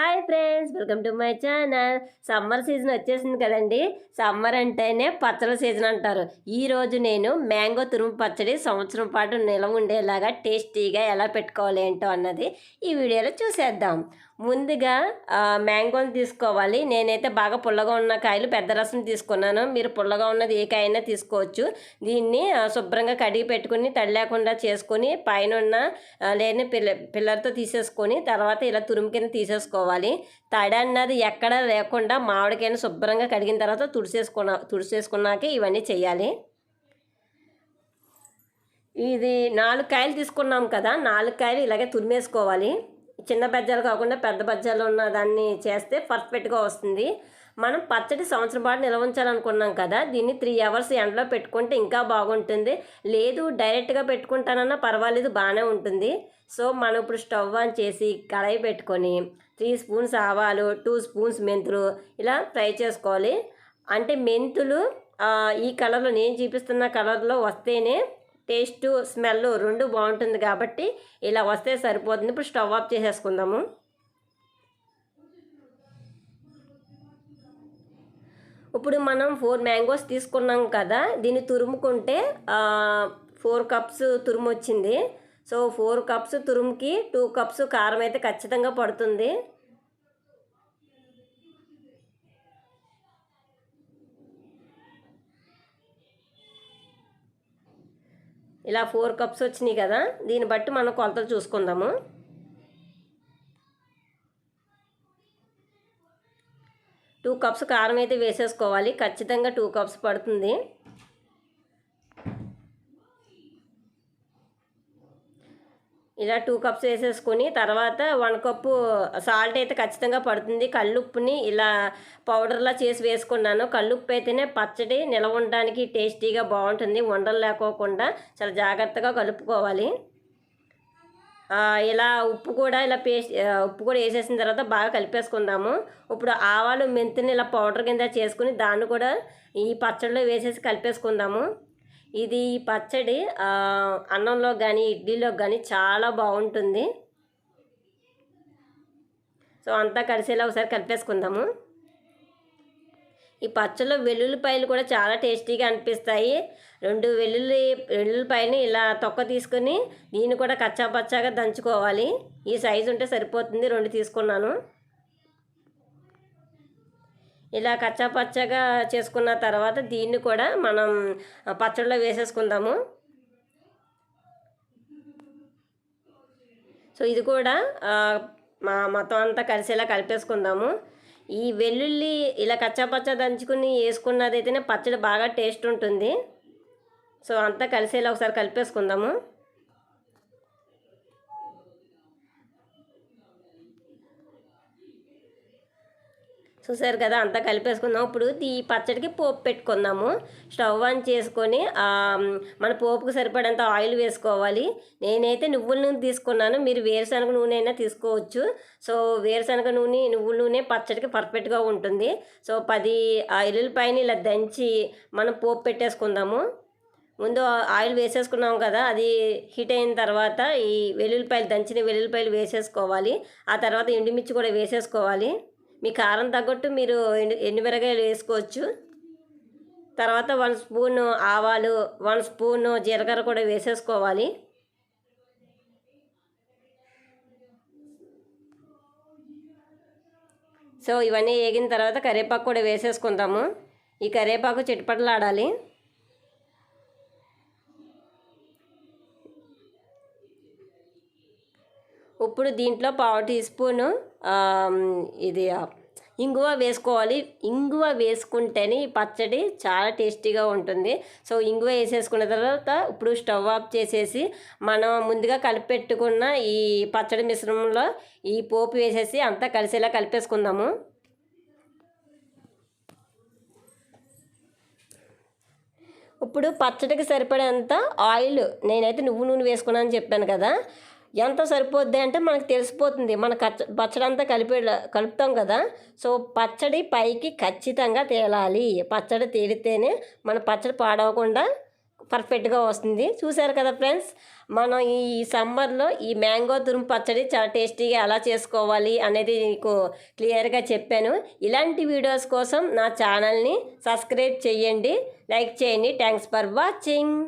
Hi friends welcome to my channel. Summer season వచ్చేసింది కదండి. Summer అంటేనే పచ్చడి సీజన్ అంటారు. ఈ రోజు నేను మ్యాంగో తురుము పచ్చడి సంవత్సరం పాటు నిలవ ఉండేలాగా టేస్టీగా ఎలా పెట్టుకోవాలి ఏంటో అన్నది ఈ వీడియోలో చూసేద్దాం. ముందుగా మ్యాంగోని తీసుకోవాలి. నేనైతే బాగా పుల్లగా ఉన్న కాయలు పెద్ద రసం తీసుకున్నాను. మీరు పుల్లగా ఉన్నది ఏ కాయైనా తీసుకోవచ్చు. దీన్ని శుభ్రంగా కడిగి పెట్టుకుని తడి లేకుండా చేసుకొని పైన ఉన్న లేని పిల్ల పిల్లలతో తీసేసుకొని తర్వాత ఇలా తురుము కింద తీసేసుకోవాలి. తడి అన్నది ఎక్కడ లేకుండా మామిడికాయను శుభ్రంగా కడిగిన తర్వాత తుడిసేసుకున్న తుడిసేసుకున్నాక ఇవన్నీ చేయాలి. ఇది నాలుగు కాయలు తీసుకున్నాం కదా నాలుగు కాయలు ఇలాగే తురిమేసుకోవాలి. చిన్న బజ్జాలు కాకుండా పెద్ద బజ్జాలు ఉన్న దాన్ని చేస్తే పర్ఫెక్ట్గా వస్తుంది. మనం పచ్చడి సంవత్సరం పాటు నిల్వ ఉంచాలనుకున్నాం కదా దీన్ని త్రీ అవర్స్ ఎండలో పెట్టుకుంటే ఇంకా బాగుంటుంది. లేదు డైరెక్ట్గా పెట్టుకుంటానన్నా పర్వాలేదు బాగానే ఉంటుంది. సో మనం ఇప్పుడు స్టవ్ ఆన్ చేసి కడాయి పెట్టుకొని త్రీ స్పూన్స్ ఆవాలు టూ స్పూన్స్ మెంతులు ఇలా ఫ్రై చేసుకోవాలి. అంటే మెంతులు ఈ కలర్లో నేను చూపిస్తున్న కలర్లో వస్తేనే టేస్ట్ స్మెల్ రెండు బాగుంటుంది కాబట్టి ఇలా వస్తే సరిపోతుంది. ఇప్పుడు స్టవ్ ఆఫ్ చేసేసుకుందాము. ఇప్పుడు మనం ఫోర్ మ్యాంగోస్ తీసుకున్నాం కదా దీన్ని తురుముకుంటే ఫోర్ కప్స్ తురుము వచ్చింది సో ఫోర్ కప్స్ తురుముకి టూ కప్స్ కారం అయితే ఖచ్చితంగా పడుతుంది. ఇలా ఫోర్ కప్స్ వచ్చినాయి కదా దీన్ని బట్టి మనం కొలతలు చూసుకుందాము. టూ కప్స్ కారం అయితే వేసేసుకోవాలి. ఖచ్చితంగా టూ కప్స్ పడుతుంది. ఇలా టూ కప్స్ వేసేసుకొని తర్వాత వన్ కప్పు సాల్ట్ అయితే ఖచ్చితంగా పడుతుంది. కల్లుప్పుని ఇలా పౌడర్లా చేసి వేసుకున్నాను. కల్లుప్పు అయితేనే పచ్చడి నిలవ ఉండడానికి టేస్టీగా బాగుంటుంది. ఉండలు లేకోకుండా చాలా జాగ్రత్తగా కలుపుకోవాలి. ఇలా ఉప్పు కూడా ఇలా పేస్ట్ ఉప్పు కూడా వేసేసిన తర్వాత బాగా కలిపేసుకుందాము. ఇప్పుడు ఆవాలు మెంతిని ఇలా పౌడర్ కింద చేసుకుని దాన్ని కూడా ఈ పచ్చడిలో వేసేసి కలిపేసుకుందాము. ఇది ఈ పచ్చడి అన్నంలో కానీ ఇడ్లీలో కానీ చాలా బాగుంటుంది. సో అంతా కలిసేలా ఒకసారి కలిపేసుకుందాము. ఈ పచ్చళ్ళు వెల్లుల్లిపాయలు కూడా చాలా టేస్టీగా అనిపిస్తాయి. రెండు వెల్లుల్లి వెల్లుల్లిపాయని ఇలా తొక్క తీసుకొని దీన్ని కూడా కచ్చా పచ్చాగా దంచుకోవాలి. ఈ సైజు ఉంటే సరిపోతుంది రెండు తీసుకున్నాను. ఇలా కచ్చా పచ్చగా చేసుకున్న తర్వాత దీన్ని కూడా మనం పచ్చడిలో వేసేసుకుందాము. సో ఇది కూడా మా మొత్తం అంతా కలిసేలా కలిపేసుకుందాము. ఈ వెల్లుల్లి ఇలా కచ్చాపచ్చ దంచుకుని వేసుకున్నదైతేనే పచ్చడి బాగా టేస్ట్ ఉంటుంది. సో అంతా కలిసేలా ఒకసారి కలిపేసుకుందాము. చూసారు కదా అంతా కలిపేసుకుందాం. ఇప్పుడు ఈ పచ్చడికి పోపు పెట్టుకుందాము. స్టవ్ ఆన్ చేసుకొని మన పోపుకు సరిపడంత ఆయిల్ వేసుకోవాలి. నేనైతే నువ్వుల నూనె తీసుకున్నాను. మీరు వేరుశనగ నూనె అయినా తీసుకోవచ్చు. సో వేరుశనగ నూనె నువ్వుల నూనె పచ్చడికి పర్ఫెక్ట్గా ఉంటుంది. సో పది ఆ ఎల్లుల్లిపాయని ఇలా దంచి మనం పోపు పెట్టేసుకుందాము. ముందు ఆయిల్ వేసేసుకున్నాం కదా అది హీట్ అయిన తర్వాత ఈ వెల్లుల్లిపాయలు దంచిన వెల్లుల్లిపాయలు వేసేసుకోవాలి. ఆ తర్వాత ఎండుమిర్చి కూడా వేసేసుకోవాలి. మీ కారం తగ్గట్టు మీరు ఎండు ఎండుమిరగాయలు వేసుకోవచ్చు. తర్వాత వన్ స్పూన్ ఆవాలు వన్ స్పూన్ జీలకర్ర కూడా వేసేసుకోవాలి. సో ఇవన్నీ వేగిన తర్వాత కరివేపాకు కూడా వేసేసుకుందాము. ఈ కరివేపాకు చిటపటలాడాలి. ఇప్పుడు దీంట్లో పావు టీ స్పూను ఇది ఇంగువ వేసుకోవాలి. ఇంగువ వేసుకుంటేనే ఈ పచ్చడి చాలా టేస్టీగా ఉంటుంది. సో ఇంగువ వేసేసుకున్న తర్వాత ఇప్పుడు స్టవ్ ఆఫ్ చేసేసి మనం ముందుగా కలిపి పెట్టుకున్న ఈ పచ్చడి మిశ్రమంలో ఈ పోపు వేసేసి అంతా కలిసేలా కలిపేసుకుందాము. ఇప్పుడు పచ్చడికి సరిపడేంత ఆయిల్ నేనైతే నువ్వు నూనె వేసుకున్నాను చెప్పాను కదా. ఎంత సరిపోద్ది అంటే మనకు తెలిసిపోతుంది. మన కచ్చ పచ్చడి అంతా కలిపే కలుపుతాం కదా. సో పచ్చడి పైకి ఖచ్చితంగా తేలాలి. పచ్చడి తేలితేనే మన పచ్చడి పాడవకుండా పర్ఫెక్ట్గా వస్తుంది. చూసారు కదా ఫ్రెండ్స్? మనం ఈ సమ్మర్లో ఈ మ్యాంగో తురుము పచ్చడి చాలా టేస్టీగా ఎలా చేసుకోవాలి అనేది మీకు క్లియర్గా చెప్పాను. ఇలాంటి వీడియోస్ కోసం నా ఛానల్ని సబ్స్క్రైబ్ చేయండి. లైక్ చేయండి. Thanks for watching.